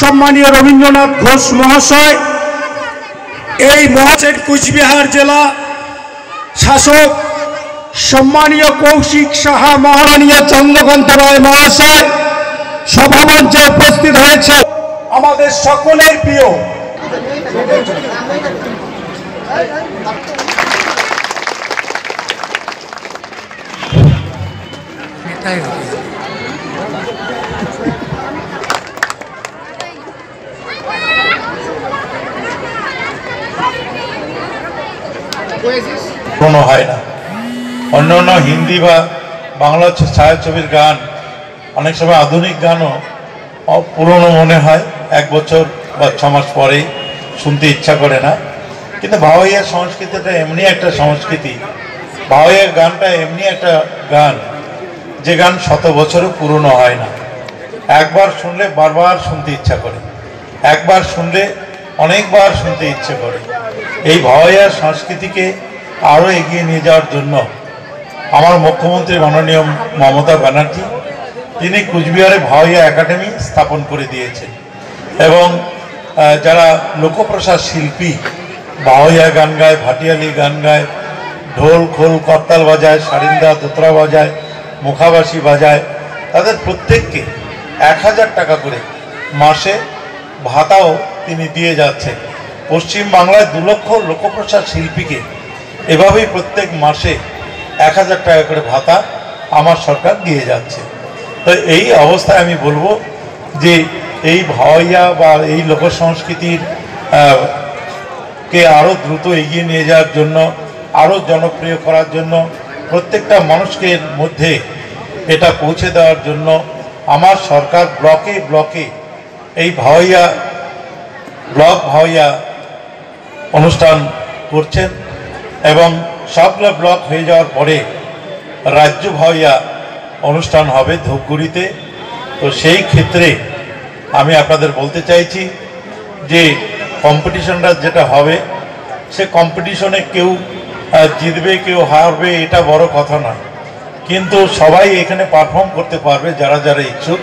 সম্মানীয় রবীন্দ্রনাথ ঘোষ মহাশয়, এই মহাশের কুচবিহার জেলা শাসক সম্মানীয় কৌশিক সাহা মহারানীয় চন্দ্রকান্ত রায় মহাশয়, সভামঞ্চে উপস্থিত হয়েছে আমাদের সকলের প্রিয়। কোনো হয় না। অন্য অন্য হিন্দি বা বাংলা ছায়াছবির গান, অনেক সময় আধুনিক গানও পুরনো মনে হয়, এক বছর বা ছ মাস পরে শুনতে ইচ্ছা করে না। কিন্তু ভাওয়াইয়া সংস্কৃতিটা এমনি একটা সংস্কৃতি। ভাওয়াইয়া গানটা এমনি একটা গান, যে গান শত বছরও পুরনো হয় না। একবার শুনলে বারবার শুনতে ইচ্ছা করে। একবার শুনলে অনেকবার শুনতে ইচ্ছে করে। এই ভাওয়াইয়া সংস্কৃতিকে আরও এগিয়ে নিয়ে যাওয়ার জন্য আমার মুখ্যমন্ত্রী মাননীয় মমতা ব্যানার্জি, তিনি কুচবিহারে ভাওয়াইয়া একাডেমি স্থাপন করে দিয়েছেন এবং যারা লোকপ্রসাদ শিল্পী ভাওয়াইয়া গান গায়, ভাটিয়ালি গান গায়, ঢোল খোল করতাল বাজায়, সারিন্দা দোতরা বাজায়, মুখাবাসী বাজায়, তাদের প্রত্যেককে এক হাজার টাকা করে মাসে ভাতাও তিনি দিয়ে যাচ্ছেন। পশ্চিম বাংলায় দু লক্ষ লোকপ্রসাদ শিল্পীকে এভাবেই প্রত্যেক মাসে এক হাজার টাকা করে ভাতা আমার সরকার দিয়ে যাচ্ছে। তো এই অবস্থায় আমি বলব যে এই ভাওয়াইয়া বা এই লোক সংস্কৃতির কে আরও দ্রুত এগিয়ে নিয়ে যাওয়ার জন্য আরও জনপ্রিয় করার জন্য, প্রত্যেকটা মানুষকে মধ্যে এটা পৌঁছে দেওয়ার জন্য আমার সরকার ব্লকে ব্লকে এই ভাওয়াইয়া ব্লক ভাওয়াইয়া অনুষ্ঠান করছেন এবং সবগুলো ব্লক হয়ে যাওয়ার পরে রাজ্য ভাওয়াইয়া অনুষ্ঠান হবে ধূপগুড়িতে। তো সেই ক্ষেত্রে আমি আপনাদের বলতে চাইছি যে কম্পিটিশনটা যেটা হবে, সে কম্পিটিশনে কেউ জিতবে, কেউ হারবে, এটা বড় কথা নয়। কিন্তু সবাই এখানে পারফর্ম করতে পারবে যারা যারা ইচ্ছুক।